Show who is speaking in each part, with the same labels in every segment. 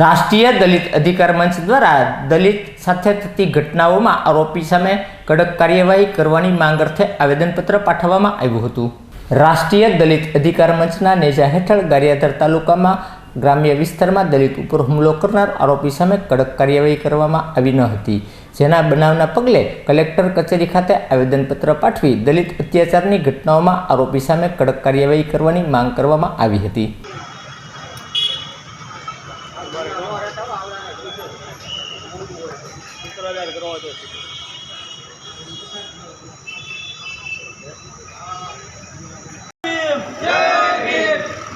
Speaker 1: રાષ્ટ્રીય દલિત અધિકાર મંચ દ્વારા દલિત સાથે થતી ઘટનાઓમાં આરોપી સામે કડક કાર્યવાહી કરવાની માંગ અર્થે આવેદનપત્ર પાઠવવામાં આવ્યું હતું. રાષ્ટ્રીય દલિત અધિકાર મંચના નેજા હેઠળ ગારિયાધર તાલુકામાં ગ્રામ્ય વિસ્તારમાં દલિત ઉપર હુમલો કરનાર આરોપી સામે કડક કાર્યવાહી કરવામાં આવી ન હતી. જેના બનાવના પગલે કલેક્ટર કચેરી ખાતે આવેદનપત્ર પાઠવી દલિત અત્યાચારની ઘટનાઓમાં આરોપી સામે કડક કાર્યવાહી કરવાની માંગ કરવામાં આવી હતી.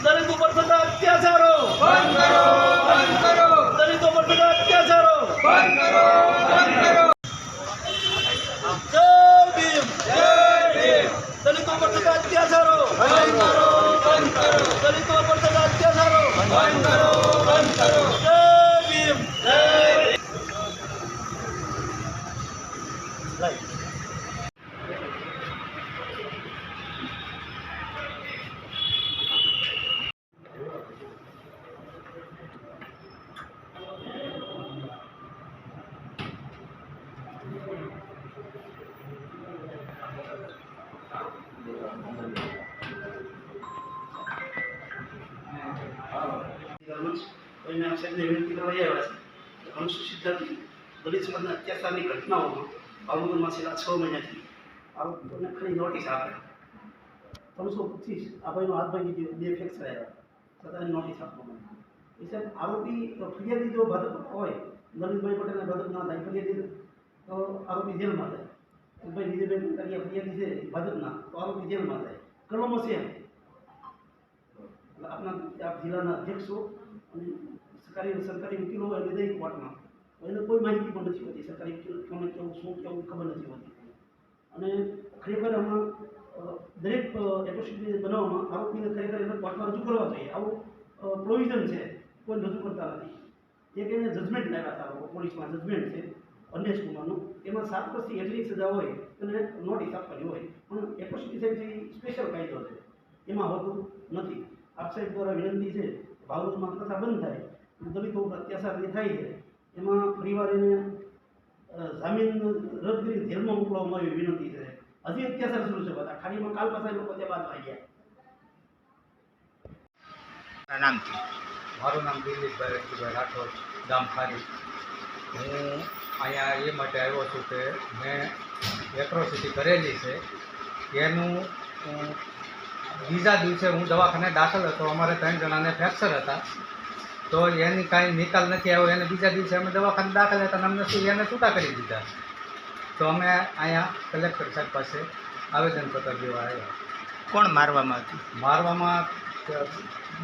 Speaker 2: દલિત ઉપર થતા અત્યાચારો. પર થતા અત્યાચારો જય દલિતો પર થતા અત્યાચારો દલિતો પર થતા
Speaker 3: મંચ કોઈને સાહેબને વિનંતી કરવા આવ્યા છે. અનુસૂચિત જાતિ દલિત સમાજના અત્યાચારની ઘટનાઓમાં ભાવનગરમાં છેલ્લા છ મહિનાથી આરોપીઓને ખાલી નોટિસ આપે. ત્રણસો પચીસ આ ભાઈનો હાથ ભાગી ગયો બે ફેક્ચર આવ્યા છતાં નોટિસ આપવામાં આવી. એ સાહેબ, આરોપી ફરિયાદી જો ભાજપ હોય, નરેન્દ્રભાઈ પટેલના ભાજપના થાય ફરિયાદી તો આરોપી જેલમાં જાય. ભાઈ વિજયભાઈ કારિયા ફરિયાદી છે ભાજપના, તો આરોપી જેલમાં જાય. કલમો છે એટલે આપ જિલ્લાના અધ્યક્ષો સરકારી સરકારી વકીલો હોય વિધેયક કોર્ટમાં એને કોઈ માહિતી પણ નથી હોતી સરકારી વકીલ કોને કેવું, શું કેવું, ખબર નથી હોતી. અને ખરેખર આમાં દરેક એટ્રોસિટી બનાવવામાં આરોપીને ખરેખર એને કોર્ટમાં રજૂ કરવા જોઈએ. આવું પ્રોવિઝન છે, કોઈ રજૂ કરતા નથી. એક એને જજમેન્ટ લાવ્યા હતા પોલીસમાં જજમેન્ટ છે અન્ય સ્કૂલમાંનું એમાં સાત વર્ષથી એટલી સજા હોય અને નોટિસ આપવાની હોય, પણ એટ્રોસિટી સાહેબ સ્પેશિયલ કાયદો છે. એમાં હોતું નથી. આપ સાહેબ દ્વારા વિનંતી છે ભાવનગરમાં કથા બંધ થાય દલિતો ઉપર અત્યાચાર જે થાય છે, એમાં પરિવાર એને જામીન રદ કરી જેલમાં મોકલવામાં આવી વિનંતી છે. હજી અત્યાચાર શરૂ છે બધા. ખાડીમાં કાલ પાછા લોકો ત્યાં બાદ વાગ્યા
Speaker 1: નામથી.
Speaker 4: મારું નામ દિલીપભાઈ રણજીભાઈ રાઠોડ, ગામ ખારી. હું અહીંયા એ માટે આવ્યો છું કે મેં એટ્રોસિટી કરેલી છે. એનું બીજા દિવસે હું દવાખાને દાખલ હતો. અમારે ત્રણ જણાને ફ્રેક્ચર હતા. તો એની કાંઈ નિકાલ નથી આવ્યો. એને બીજા દિવસે અમે દવાખાને દાખલ હતા અને અમને શું એને છૂટા કરી દીધા. તો અમે અહીંયા કલેક્ટર સાહેબ પાસે આવેદનપત્ર દેવા આવ્યા.
Speaker 1: કોણ મારવામાં હતું?
Speaker 4: મારવામાં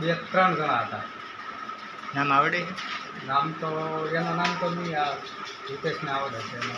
Speaker 4: બે ત્રણ જણા હતા.
Speaker 1: નામ આવડે?
Speaker 4: નામ તો એનું નામ તો નહીં આ હિતેશને આવડે છે એનું.